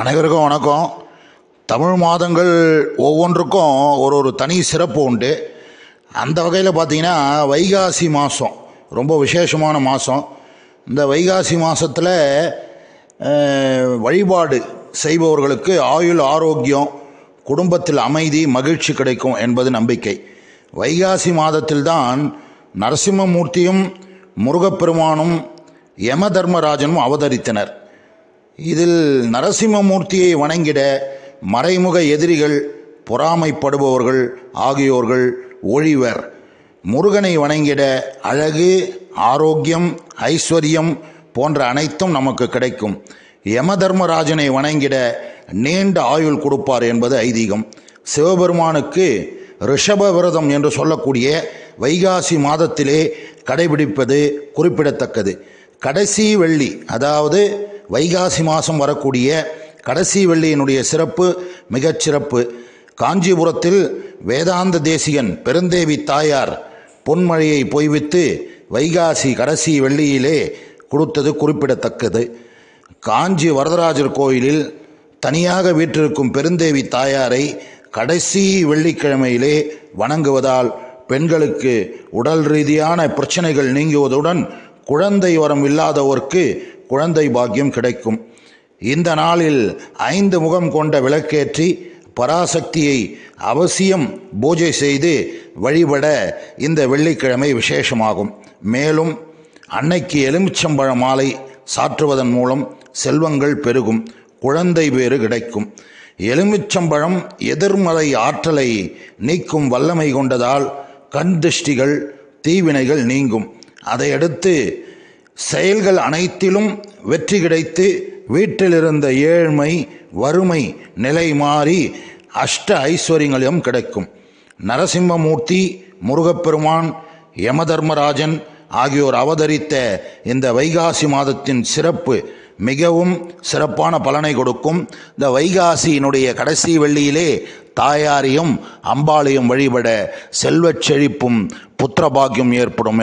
அனைவருக்கும் வணக்கம். தமிழ் மாதங்கள் ஒவ்வொன்றுக்கும் ஒரு ஒரு தனி சிறப்பு உண்டு. அந்த வகையில் பார்த்தீங்கன்னா வைகாசி மாதம் ரொம்ப விசேஷமான மாதம் இந்த வைகாசி மாதத்தில் வழிபாடு செய்பவர்களுக்கு ஆயுள் ஆரோக்கியம் குடும்பத்தில் அமைதி மகிழ்ச்சி கிடைக்கும் என்பது நம்பிக்கை. வைகாசி மாதத்தில்தான் நரசிம்மமூர்த்தியும் முருகப்பெருமானும் யம தர்மராஜனும் அவதரித்தனர். இதில் நரசிம்மமூர்த்தியை வணங்கிட மறைமுக எதிரிகள் பொறாமைப்படுபவர்கள் ஆகியோர்கள் ஒழிவர். முருகனை வணங்கிட அழகு ஆரோக்கியம் ஐஸ்வர்யம் போன்ற அனைத்தும் நமக்கு கிடைக்கும். யம தர்மராஜனை வணங்கிட நீண்ட ஆயுள் கொடுப்பார் என்பது ஐதீகம். சிவபெருமானுக்கு ரிஷப விரதம் என்று சொல்லக்கூடிய வைகாசி மாதத்திலே கடைபிடிப்பது குறிப்பிடத்தக்கது. கடைசி வெள்ளி அதாவது வைகாசி மாதம் வரக்கூடிய கடைசி வெள்ளியினுடைய சிறப்பு மிகச் சிறப்பு. காஞ்சிபுரத்தில் வேதாந்த தேசிகன் பெருந்தேவி தாயார் பொன்மழையை பொய்வித்து வைகாசி கடைசி வெள்ளியிலே கொடுத்தது குறிப்பிடத்தக்கது. காஞ்சி வரதராஜர் கோயிலில் தனியாக வீற்றிருக்கும் பெருந்தேவி தாயாரை கடைசி வெள்ளிக்கிழமையிலே வணங்குவதால் பெண்களுக்கு உடல் ரீதியான பிரச்சனைகள் நீங்குவதுடன் குழந்தை வரம் இல்லாதவர்க்கு குழந்தை பாக்கியம் கிடைக்கும். இந்த நாளில் ஐந்து முகம் கொண்ட விளக்கேற்றி பராசக்தியை அவசியம் பூஜை செய்து வழிபட இந்த வெள்ளிக்கிழமை விசேஷமாகும். மேலும் அன்னைக்கு எலுமிச்சம்பழ மாலை சாற்றுவதன் மூலம் செல்வங்கள் பெருகும். குழந்தை பேறு கிடைக்கும். எலுமிச்சம்பழம் எதிர்மறை ஆற்றலை நீக்கும் வல்லமை கொண்டதால் கண் திருஷ்டிகள் தீவினைகள் நீங்கும். அதையடுத்து செயல்கள் அனைத்திலும் வெற்றி கிடைத்து வீட்டிலிருந்த ஏழ்மை வறுமை நிலை மாறி அஷ்ட ஐஸ்வர்யங்களும் கிடைக்கும். நரசிம்மமூர்த்தி முருகப்பெருமான் யமதர்மராஜன் ஆகியோர் அவதரித்த இந்த வைகாசி மாதத்தின் சிறப்பு மிகவும் சிறப்பான பலனை கொடுக்கும். இந்த வைகாசியினுடைய கடைசி வெள்ளியிலே தாயாரையும் அம்பாளையும் வழிபட செல்வச் செழிப்பும் புத்திரபாகியம் ஏற்படும்